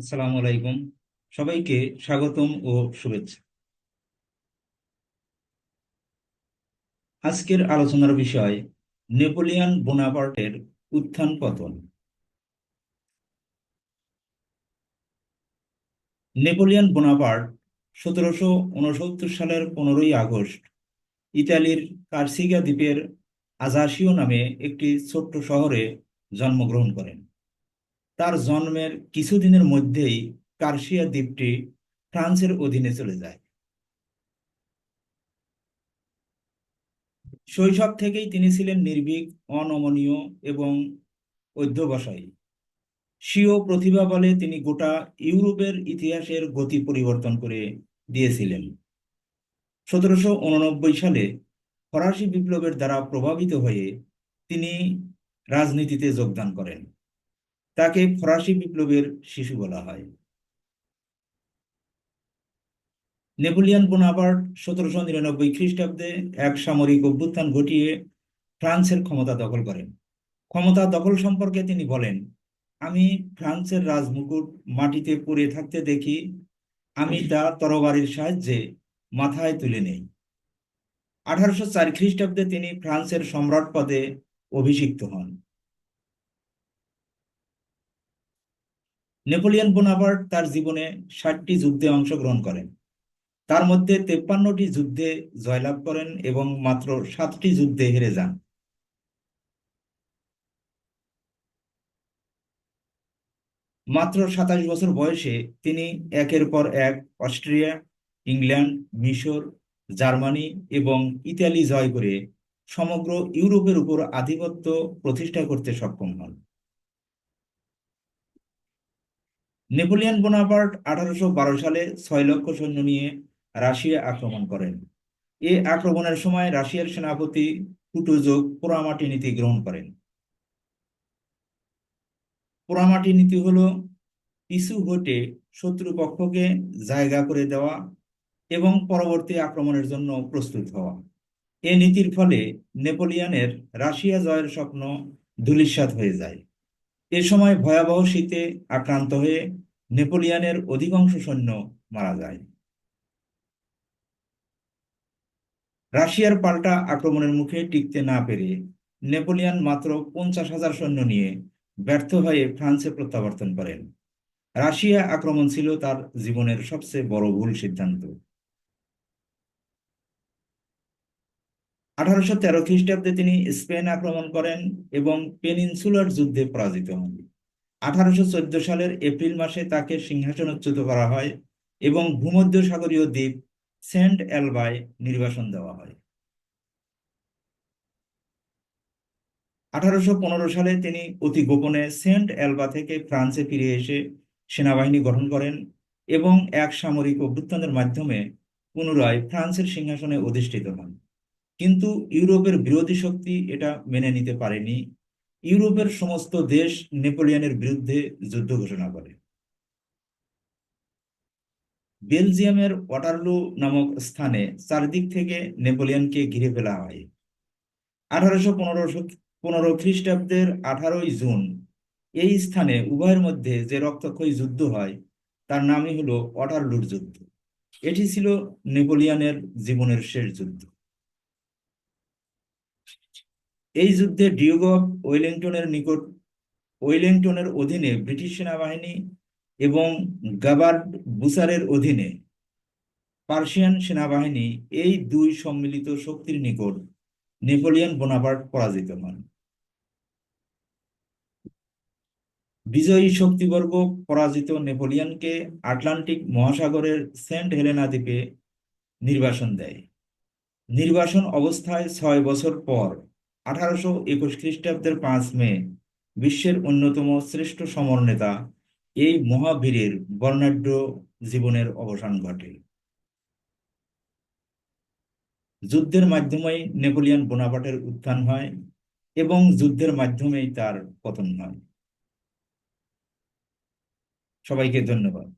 আসসালামু আলাইকুম। সবাইকে স্বাগতম ও শুভেচ্ছা। আজকের আলোচনার বিষয় নেপোলিয়ান বোনাপার্টের উত্থান পতন। নেপোলিয়ান বোনাপার্ট সতেরোশো উনসত্তর সালের পনেরোই আগস্ট ইতালির কার্সিগা দ্বীপের আজাসিও নামে একটি ছোট্ট শহরে জন্মগ্রহণ করেন। তার জন্মের কিছুদিনের মধ্যেই কার্সিয়া দ্বীপটি ফ্রান্সের অধীনে চলে যায়। শৈশব থেকেই তিনি ছিলেন নির্ভীক, অনমনীয় এবং অধ্যবসায়ী। স্বীয় প্রতিভা বলে তিনি গোটা ইউরোপের ইতিহাসের গতি পরিবর্তন করে দিয়েছিলেন। সতেরোশো উননব্বই সালে ফরাসি বিপ্লবের দ্বারা প্রভাবিত হয়ে তিনি রাজনীতিতে যোগদান করেন। তাকে ফরাসি বিপ্লবের শিশু বলা হয়। নেপোলিয়ান বোনাপার্ট সতেরোশো নিরানব্বই খ্রিস্টাব্দে এক সামরিক অভ্যুত্থান ঘটিয়ে ফ্রান্সের ক্ষমতা দখল করেন। ক্ষমতা দখল সম্পর্কে তিনি বলেন, আমি ফ্রান্সের রাজমুকুট মাটিতে পড়ে থাকতে দেখি, আমি তা তরবারির সাহায্যে মাথায় তুলে নেই। আঠারোশো চার খ্রিস্টাব্দে তিনি ফ্রান্সের সম্রাট পদে অভিষিক্ত হন। নেপোলিয়ন বোনাপার্ট তার জীবনে ষাটটি যুদ্ধে অংশগ্রহণ করেন। তার মধ্যে তেপ্পান্নটি যুদ্ধে জয়লাভ করেন এবং মাত্র সাতটি যুদ্ধে হেরে যান। মাত্র সাতাশ বছর বয়সে তিনি একের পর এক অস্ট্রিয়া, ইংল্যান্ড, মিশর, জার্মানি এবং ইতালি জয় করে সমগ্র ইউরোপের উপর আধিপত্য প্রতিষ্ঠা করতে সক্ষম হন। নেপোলিয়ান বোনাপার্ট আঠারোশো বারো সালে ছয় লক্ষ সৈন্য নিয়ে রাশিয়া আক্রমণ করেন। এ আক্রমণের সময় রাশিয়ার সেনাপতি কুটুজোগ পোড়ামাটি নীতি গ্রহণ করেন। পোড়ামাটি নীতি হলো পিছু হটে শত্রুপক্ষকে জায়গা করে দেওয়া এবং পরবর্তী আক্রমণের জন্য প্রস্তুত হওয়া। এ নীতির ফলে নেপোলিয়ানের রাশিয়া জয়ের স্বপ্ন ধূলিসাৎ হয়ে যায়। এ সময় ভয়াবহ শীতে আক্রান্ত হয়ে নেপোলিয়ানের অধিকাংশ সৈন্য মারা যায়। রাশিয়ার পাল্টা আক্রমণের মুখে টিকতে না পেরে নেপোলিয়ান মাত্র পঞ্চাশ হাজার সৈন্য নিয়ে ব্যর্থ হয়ে ফ্রান্সে প্রত্যাবর্তন করেন। রাশিয়া আক্রমণ ছিল তার জীবনের সবচেয়ে বড় ভুল সিদ্ধান্ত। আঠারোশো তেরো খ্রিস্টাব্দে তিনি স্পেন আক্রমণ করেন এবং পেনিনসুলার যুদ্ধে পরাজিত হন। আঠারোশো চোদ্দ সালের এপ্রিল মাসে তাকে সিংহাসনচ্যুত করা হয় এবং ভূমধ্য সাগরীয় দ্বীপ সেন্ট এলবায় নির্বাসন দেওয়া হয়। আঠারোশো পনেরো সালে তিনি অতি গোপনে সেন্ট এলবা থেকে ফ্রান্সে ফিরে এসে সেনাবাহিনী গঠন করেন এবং এক সামরিক অভ্যুত্থানের মাধ্যমে পুনরায় ফ্রান্সের সিংহাসনে অধিষ্ঠিত হন। কিন্তু ইউরোপের বিরোধী শক্তি এটা মেনে নিতে পারেনি। ইউরোপের সমস্ত দেশ নেপোলিয়নের বিরুদ্ধে যুদ্ধ ঘোষণা করে। বেলজিয়ামের ওয়াটারলু নামক স্থানে চারদিক থেকে নেপোলিয়নকে ঘিরে ফেলা হয়। আঠারোশো পনেরো পনেরো খ্রিস্টাব্দের আঠারোই জুন এই স্থানে উভয়ের মধ্যে যে রক্তক্ষয়ী যুদ্ধ হয়, তার নামই হলো ওয়াটারলুর যুদ্ধ। এটি ছিল নেপোলিয়ানের জীবনের শেষ যুদ্ধ। এই যুদ্ধে ডিউগ অফ ওয়েলিংটনের নিকট, ওয়েলিংটনের অধীনে ব্রিটিশ সেনাবাহিনী এবং গাবার্ড বুসারের অধীনে পার্সিয়ান সেনাবাহিনী এই দুই সম্মিলিত শক্তির নিকট নেপোলিয়ন বোনাপার্ট পরাজিত হন। বিজয়ী শক্তিবর্গ পরাজিত নেপোলিয়নকে আটলান্টিক মহাসাগরের সেন্ট হেলেনা দ্বীপে নির্বাসন দেয়। নির্বাসন অবস্থায় ছয় বছর পর আঠারোশো একুশ খ্রিস্টাব্দের পাঁচ মে বিশ্বের অন্যতম শ্রেষ্ঠ সমর নেতা এই মহাবীরের বর্ণাঢ্য জীবনের অবসান ঘটে। যুদ্ধের মাধ্যমেই নেপোলিয়ন বোনাপার্টের উত্থান হয় এবং যুদ্ধের মাধ্যমেই তার পতন হয়। সবাইকে ধন্যবাদ।